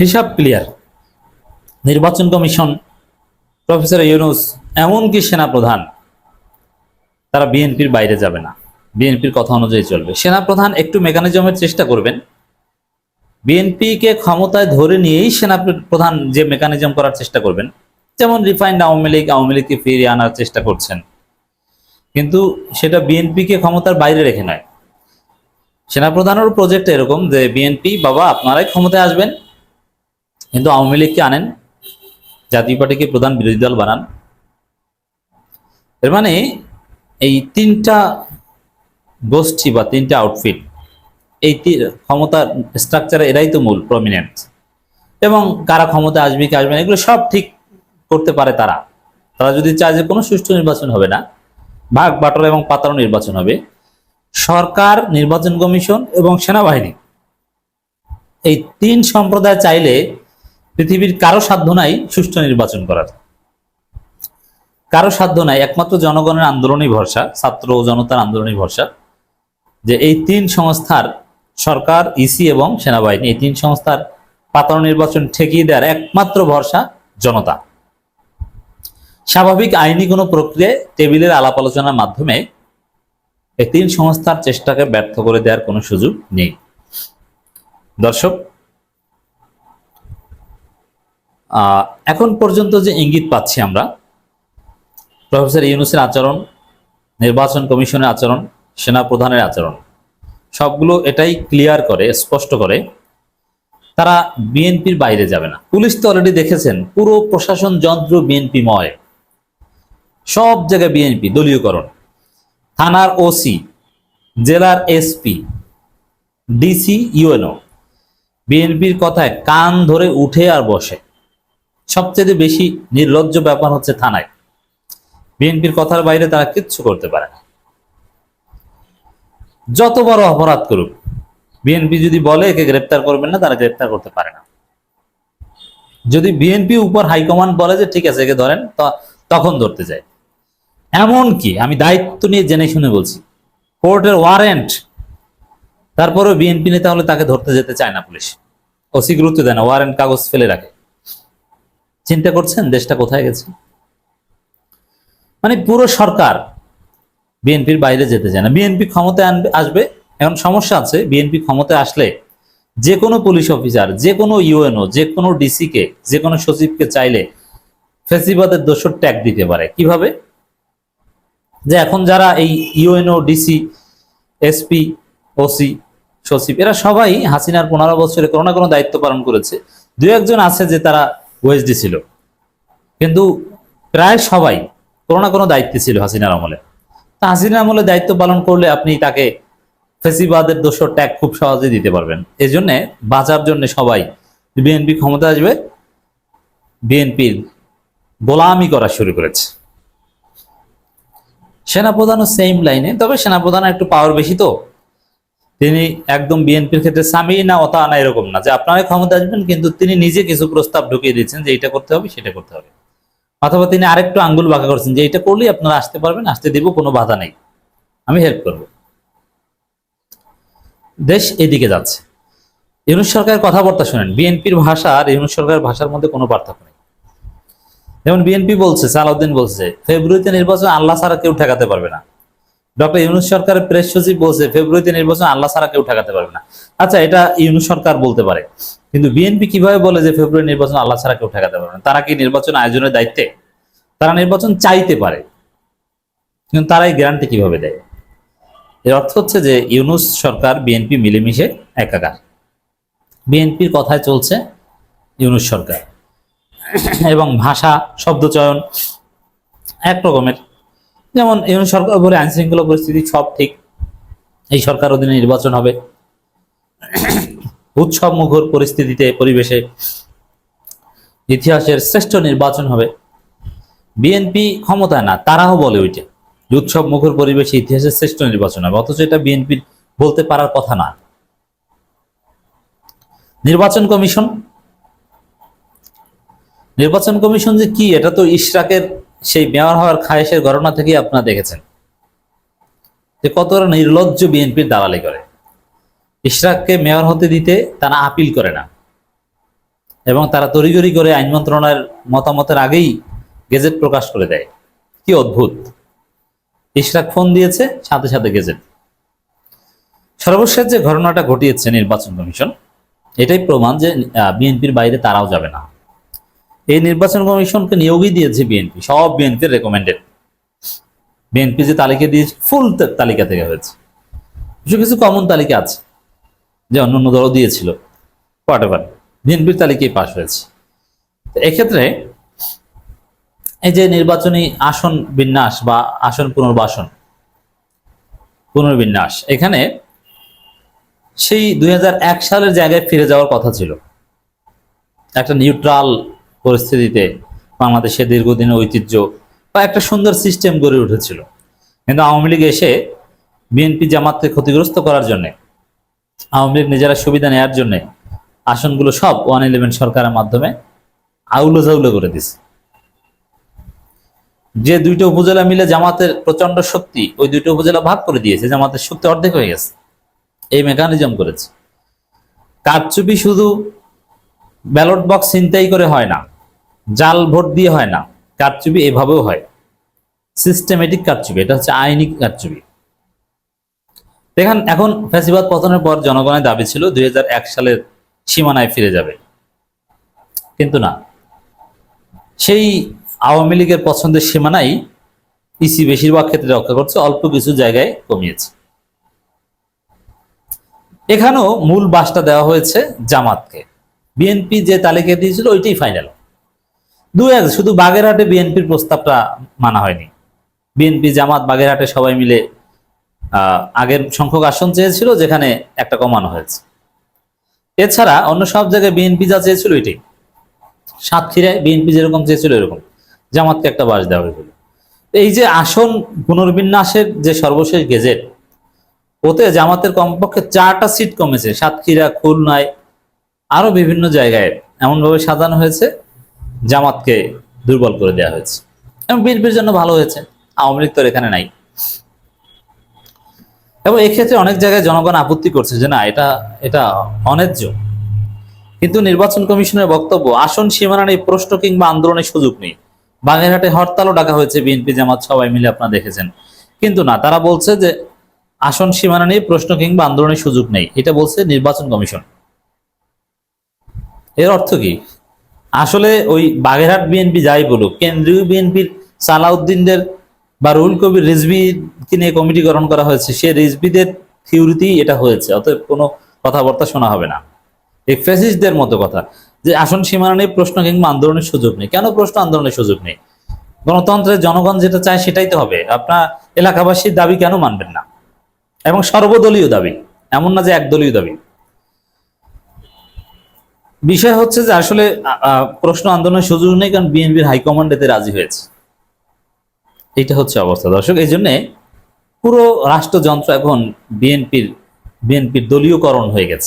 হিসাব ক্লিয়ার নির্বাচন commission professor Yunus এমনকি সেনাপ্রধান, তারা বিএনপির বাইরে যাবে না। বিএনপির কথা অনুযায়ী চলবে। সেনাপ্রধান একটু মেকানিজমের চেষ্টা করবেন। বিএনপিকে ক্ষমতায় ধরে নিয়েই সেনা প্রধান যে মেকানিজম করার চেষ্টা করবেন, যেমন রিফাইন্ড আওয়ামী লীগ, আওয়ামী লীগকে ফিরিয়ে আনার চেষ্টা করছেন। কিন্তু সেটা বিএনপিকে ক্ষমতার বাইরে রেখে নয়। সেনাপ্রধানেরও প্রজেক্ট এরকম যে, বিএনপি, বাবা, আপনারাই ক্ষমতায় আসবেন কিন্তু আওয়ামী লীগকে আনেন, জাতীয় পার্টিকে প্রধান বিরোধী দল বানান। এর মানে এই তিনটা গোষ্ঠী বা তিনটা আউটফিট এই ক্ষমতার স্ট্রাকচারে এরাই তো মূল প্রমিনেন্ট এবং কারা ক্ষমতা আসবে, কি আসবে না, এগুলো সব ঠিক করতে পারে তারা। তারা যদি চায় যে কোনো সুষ্ঠু নির্বাচন হবে না, ভাগ বাটর এবং পাতানো নির্বাচন হবে, সরকার, নির্বাচন কমিশন এবং সেনাবাহিনী, এই তিন সম্প্রদায় চাইলে পৃথিবীর কারও সাধ্য নাই সুষ্ঠু নির্বাচন করার। কারও সাধ্য নাই, একমাত্র জনগণের আন্দোলনই ভরসা, ছাত্র ও জনতার আন্দোলনই ভরসা, যে এই তিন সংস্থার সরকার ইসি এবং সেনাবাহিনী, এই তিন সংস্থার পাতানো নির্বাচন ঠেকিয়ে দেওয়ার একমাত্র ভরসা জনতা। স্বাভাবিক আইনি কোনো প্রক্রিয়ায় টেবিলের আলাপ আলোচনার মাধ্যমে এই তিন সংস্থার চেষ্টাকে ব্যর্থ করে দেওয়ার কোনো সুযোগ নেই। দর্শক এখন পর্যন্ত যে ইঙ্গিত পাচ্ছি আমরা, প্রফেসর ইউনুসের আচরণ, নির্বাচন কমিশনের আচরণ সেনা প্রধানের আচরণ, সবগুলো এটাই ক্লিয়ার করে, স্পষ্ট করে, তারা বিএনপির বাইরে যাবে না। পুলিশ তো অলরেডি দেখেছেন, পুরো প্রশাসন যন্ত্র বিএনপিময়। সব জায়গায় বিএনপি, দলীয়করণ। থানার ওসি জেলার এসপি ডিসি ইউএনও বিএনপির কথায় কান ধরে উঠে আর বসে। সবচেয়ে বেশি নির্লজ্জ ব্যাপার হচ্ছে থানায়। বিএনপির কথার বাইরে তারা কিচ্ছু করতে পারে না। যত বড় অপরাধ করুক, বিএনপি যদি বলে একে গ্রেপ্তার করবেন না, তারা গ্রেপ্তার করতে পারে না। যদি বিএনপি উপর হাইকমান্ড বলে যে, ঠিক আছে, একে ধরেন তখন ধরতে যায় এমন কি আমি দায়িত্ব নিয়ে জেনে শুনে বলছি, কোর্টের ওয়ারেন্ট, তারপরেও বিএনপি নেতা হলে তাকে ধরতে যেতে চায় না পুলিশ। ওসি গুরুত্ব দেয় না, ওয়ারেন্ট কাগজ ফেলে রাখে। চিন্তা করছেন দেশটা কোথায় গেছে? মানে পুরো সরকার বিএনপির বাইরে যেতে চায় না। বিএনপি ক্ষমতায় আনবে, আসবে, এখন সমস্যা আছে, বিএনপি ক্ষমতায় আসলে যে কোনো পুলিশ অফিসার, যে কোনো ইউএনও, যে কোনো ডিসিকে, যে কোনো সচিবকে চাইলে ফেসিবাদের দোষর ট্যাগ দিতে পারে। কীভাবে? যে এখন যারা এই ইউএনও, ডিসি, এসপি, ওসি, সচিব, এরা সবাই হাসিনার পনেরো বছরে কোনো না কোনো দায়িত্ব পালন করেছে। দু একজন আছে যে তারা ওএসডি ছিল। কিন্তু প্রায় সবাই কোনো না কোনো দায়িত্বে ছিল হাসিনার আমলে। তা হাসিনার আমলে দায়িত্ব পালন করলে আপনি তাকে ফেসিবাদের দোষর ট্যাগ খুব সহজে দিতে পারবেন। এই জন্যে বাঁচার জন্য সবাই বিএনপি ক্ষমতা আসবে, বিএনপির গোলামি করা শুরু করেছে। সেনাপ্রধানও সেম লাইনে তবে সেনাপ্রধানের একটু পাওয়ার বেশি তো। তিনি একদম বিএনপির ক্ষেত্রে স্বামী না, অতা না, এরকম না। যে আপনারাই ক্ষমতা আসবেন, কিন্তু তিনি নিজে কিছু প্রস্তাব ঢুকিয়ে দিচ্ছেন যে এটা করতে হবে, সেটা করতে হবে। অথবা তিনি আরেকটু আঙ্গুল বাঁকা করছেন যে এটা করলেই আপনারা আসতে পারবেন, আসতে দিব, কোনো বাধা নেই। আমি হেল্প করব। দেশ এদিকে যাচ্ছে। ইউনুস সরকারের কথাবার্তা শুনেন। বিএনপির ভাষা আর ইউনুস সরকারের ভাষার মধ্যে কোনো পার্থক্য নেই। যেমন বিএনপি বলছে, সালাউদ্দিন বলছে, ফেব্রুয়ারিতে নির্বাচন আল্লাহ ছাড়া কেউ ঠেকাতে পারবে না। ডক্টর ইউনুস সরকারের প্রেস সচিব বলছে, ফেব্রুয়ারিতে নির্বাচন আল্লাহ ছাড়া কেউ ঠেকাতে পারবে না। আচ্ছা এটা ইউনুস সরকার বলতে পারে। কিন্তু বিএনপি কীভাবে বলে যে ফেব্রুয়ারি নির্বাচন আল্লাহ ছাড়া কেউ ঠেকাতে পারবে না? তারা কি নির্বাচন আয়োজনের দায়িত্বে? তারা নির্বাচন চাইতে পারে। কিন্তু তারাই গ্যারান্টি কীভাবে দেয়? এর অর্থ হচ্ছে যে ইউনুস সরকার বিএনপি মিলেমিশে একাকার। বিএনপির কথায় চলছে ইউনুস সরকার। এবং ভাষা, শব্দচয়ন এক রকমের যেমন ইউনুস সরকার বলে আইন শৃঙ্খলা পরিস্থিতি সব ঠিক। এই সরকার অধীনে নির্বাচন হবে। উৎসব মুখর পরিস্থিতিতে, পরিবেশে ইতিহাসের শ্রেষ্ঠ নির্বাচন হবে। বিএনপি ক্ষমতায় না, তারাও বলে ওইটা। উৎসব মুখর পরিবেশে ইতিহাসের শ্রেষ্ঠ নির্বাচন হবে। অথচ এটা বিএনপি বলতে পারার কথা না। নির্বাচন কমিশন। নির্বাচন কমিশন যে কি, এটা তো ইশরাকের সেই মেয়র হওয়ার খায়েশের ঘটনা থেকেই আপনারা দেখেছেন। যে কতটা নির্লজ্জ বিএনপির দালালি করে। ইশরাককে মেয়র হতে দিতে তারা আপিল করে না। এবং তারা তড়িগড়ি করে আইন মন্ত্রণালয়ের মতামতের আগেই গেজেট প্রকাশ করে দেয়। কি অদ্ভুত। ইশরাক ফোন দিয়েছে, সাথে সাথে গেজেট। সর্বশেষ যে ঘটনাটা ঘটিয়েছে নির্বাচন কমিশন, এটাই প্রমাণ যে বিএনপির বাইরে তারাও যাবে না। এই নির্বাচন কমিশনকে নিয়োগই দিয়েছে বিএনপি সব বিএনপির রেকমেন্ডেড বিএনপি যে তালিকা দিয়েছে ফুল তালিকা থেকে হয়েছে। কিছু কিছু কমন তালিকা আছে, যে অন্য অন্য দলও দিয়েছিল। হোয়াট এভার বিএনপির তালিকায় পাশ হয়েছে। তো এক্ষেত্রে এই যে নির্বাচনী আসন বিন্যাস বা আসন পুনর্বাসন, পুনর্বিন্যাস, এখানে সেই দুই হাজার এক সালের জায়গায় ফিরে যাওয়ার কথা ছিল। একটা নিউট্রাল পরিস্থিতিতে বাংলাদেশের দীর্ঘদিনের ঐতিহ্য বা একটা সুন্দর সিস্টেম গড়ে উঠেছিল। কিন্তু আওয়ামী লীগ এসে বিএনপি জামাতকে ক্ষতিগ্রস্ত করার জন্য, আওয়ামী লীগ নিজেরা সুবিধা নেওয়ার জন্য আসনগুলো সব ওয়ান ইলেভেন সরকারের মাধ্যমে আউলো জাউলো করে দিছে। যে দুইটা উপজেলা মিলে জামাতের প্রচণ্ড শক্তি, ওই দুইটা উপজেলা ভাগ করে দিয়েছে, জামাতের শক্তি অর্ধেক হয়ে গেছে। এই মেকানিজম করেছে। কারচুপি শুধু ব্যালট বক্স চিন্তাই করে হয় না জাল ভোট দিয়ে হয় না, কারচুপি এভাবেও হয়। সিস্টেমেটিক কারচুপি, এটা হচ্ছে আইনি কারচুপি। দেখেন, এখন ফ্যাসিবাদ পতনের পর জনগণের দাবি ছিল দুই হাজার এক সালের সীমানায় ফিরে যাবে। কিন্তু না। সেই আওয়ামী লীগের পছন্দের সীমানাই ইসি বেশিরভাগ ক্ষেত্রে রক্ষা করছে, অল্প কিছু জায়গায় কমিয়েছে। এখানেও মূল বাসটা দেওয়া হয়েছে জামাতকে। বিএনপি যে তালিকা দিয়েছিল, ওইটাই ফাইনাল দু এক শুধু বাগেরহাটে বিএনপির প্রস্তাবটা মানা হয়নি। বিএনপি, জামাত, বাগেরহাটে সবাই মিলে আগের সংখ্যক আসন চেয়েছিল, যেখানে একটা কমানো হয়েছে। এছাড়া অন্য সব জায়গায় বিএনপি যা চেয়েছিল এটাই। সাতক্ষীরায় বিএনপি যেরকম চেয়েছিল এরকম। জামাতকে একটা বাস দেওয়া হয়েছিল। এই যে আসন পুনর্বিন্যাসের যে সর্বশেষ গেজেট, ওতে জামাতের কমপক্ষে চারটা সিট কমেছে। সাতক্ষীরা, খুলনায়, আরও বিভিন্ন জায়গায় এমনভাবে সাজানো হয়েছে। জামাতকে দুর্বল করে দেওয়া হয়েছে। এবং বিএনপির জন্য ভালো হয়েছে, আওয়ামী লীগ তো এখানে নাই। এবং এক্ষেত্রে অনেক জায়গায় জনগণ আপত্তি করছে যে না, এটা এটা অন্যায্য। কিন্তু নির্বাচন কমিশনের বক্তব্য, আসন সীমানা নেই প্রশ্ন কিংবা আন্দোলনের সুযোগ নেই। বাগেরহাটে হরতালও ডাকা হয়েছে বিএনপি জামাত, সবাই মিলে আপনারা দেখেছেন। কিন্তু না, তারা বলছে যে আসন সীমানা নিয়ে প্রশ্ন কিংবা আন্দোলনের সুযোগ নেই। এটা বলছে নির্বাচন কমিশন। এর অর্থ কি? আসলে ওই বাগেরহাট বিএনপি যাই বলুক, কেন্দ্রীয় বিএনপির সালাউদ্দিনদের বা রুহুল কবির রিজভিকে নিয়ে কমিটি গঠন করা হয়েছে, সে রিজভিদের থিওরিতেই এটা হয়েছে, অতএব কোনো কথাবার্তা শোনা হবে না। এই ফেসিসদের মতো কথা, যে আসন সীমানা নিয়ে প্রশ্ন কিংবা আন্দোলনের সুযোগ নেই। কেন প্রশ্ন আন্দোলনের সুযোগ নেই? গণতন্ত্রের জনগণ যেটা চায় সেটাই তো হবে। আপনার এলাকাবাসীর দাবি কেন মানবেন না? এবং সর্বদলীয় দাবি, এমন না যে একদলীয় দাবি। বিষয় হচ্ছে যে আসলে প্রশ্ন আন্দোলনের সুযোগ নেই কারণ বিএনপির হাইকমান্ড এতে রাজি হয়েছে। এটা হচ্ছে অবস্থা। দর্শক, এই জন্যে পুরো রাষ্ট্রযন্ত্র এখন বিএনপির বিএনপির দলীয়করণ হয়ে গেছে।